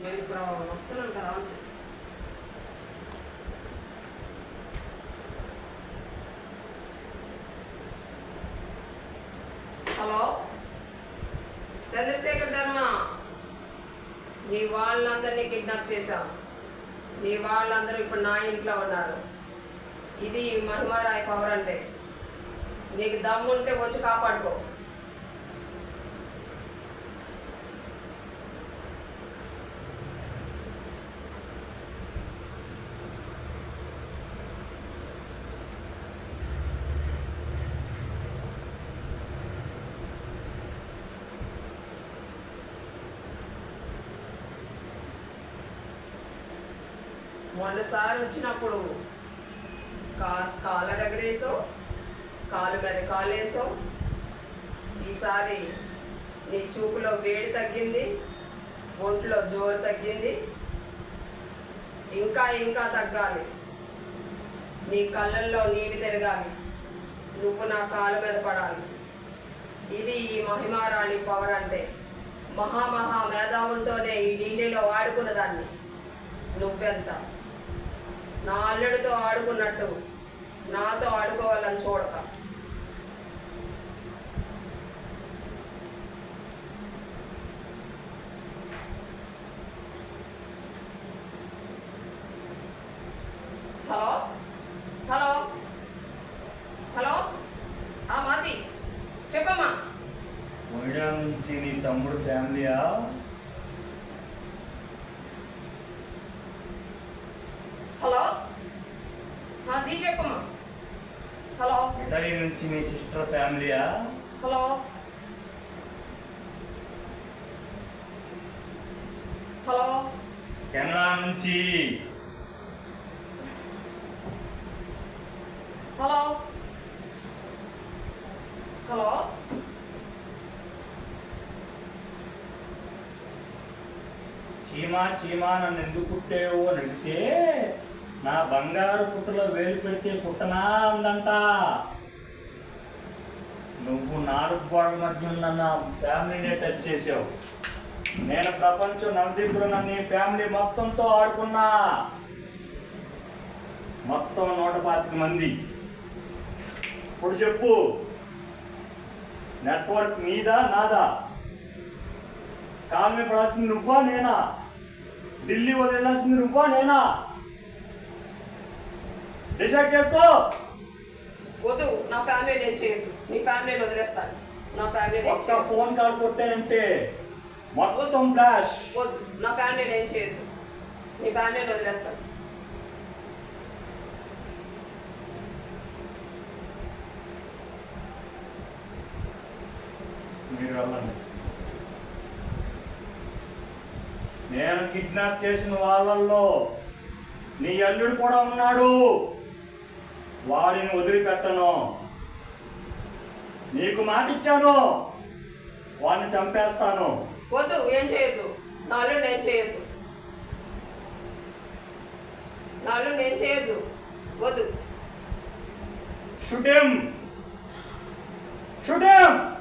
నేను ఇప్పుడు వస్తున్నాను కదా అని చెప్పి. హలో? చంద్రశేఖర్ ధర్మ నీ వాళ్ళందరినీ కిడ్నాప్ చేశాం. నీ వాళ్ళందరూ ఇప్పుడు నా ఇంట్లో ఉన్నారు. ఇది మహిమారాయ్ పవర్ అంటే. నీకు దమ్ముంటే వచ్చి కాపాడుకో. మొన్నసారి వచ్చినప్పుడు కా కాల ఎగరేసో కాలు మీద కాలేసావు ఈసారి నీ చూపులో వేడి తగ్గింది ఒంట్లో జోరు తగ్గింది. ఇంకా ఇంకా తగ్గాలి. నీ కళ్ళల్లో నీళ్ళు తిరగాలి. నువ్వు నా కాలు మీద పడాలి. ఇది ఈ మహిమారాణి పవర్ అంటే. మహామహా మేధావులతోనే ఈ ఢిల్లీలో వాడుకున్న దాన్ని. నువ్వెంత నా అల్లుడితో ఆడుకున్నట్టు నాతో ఆడుకోవాలని చూడక. హలో? హలో? హలో? ఆ మాజీ. చెప్పమ్మా. నోయిడా నుంచి నీ తమ్ముడు ఫ్యామిలీయా? హలో? మాజీ చెప్పమ్మా. హలో? ఇటలీ నుంచి నీ సిస్టర్ ఫ్యామిలీయా? హలో? హలో? కెనడా నుంచి? హలో? హలో? చీమా చీమా నన్ను ఎందుకు పుట్టేవు అని అడిగితే నా బంగారు పుట్టలో వేలు పెడితే పుట్టనా అందంట నువ్వు నాలుగు గోడల మధ్య ఉన్న నా ఫ్యామిలీనే టచ్ చేసావు నేను ప్రపంచం నలుదిగ్గురు నీ ఫ్యామిలీ మొత్తంతో ఆడుకున్నా. మొత్తం నూట పాతిక మంది. ఇప్పుడు చెప్పు. నెట్వర్క్ నీదా నాదా? కాలు పడాల్సింది నువ్వా నేనా? ఢిల్లీ వదిలాల్సింది నువ్వా నేనా? డిసైడ్ చేసుకో. వద్దు నా ఫ్యామిలీ నేను చేయొద్దు. నీ ఫ్యామిలీని వదిలేస్తాను. నా ఫ్యామిలీ నేను ఒక్క ఫోన్ కాల్ కొట్టానంటే మొత్తం ఫ్లాష్ వద్దు నా ఫ్యామిలీ నేను చేయొద్దు. నీ ఫ్యామిలీని వదిలేస్తాను. మీరు వెళ్ళండి నేను కిడ్నాప్ చేసిన వాళ్ళల్లో నీ అల్లుడు కూడా ఉన్నాడు. వాడిని వదిలిపెట్టను. నీకు మాట ఇచ్చాను వాడిని చంపేస్తాను. వద్దు ఏం చేయొద్దు. నాలో నేను చేయొద్దు. నాలో నేను చేయొద్దు. వద్దు. Should him should him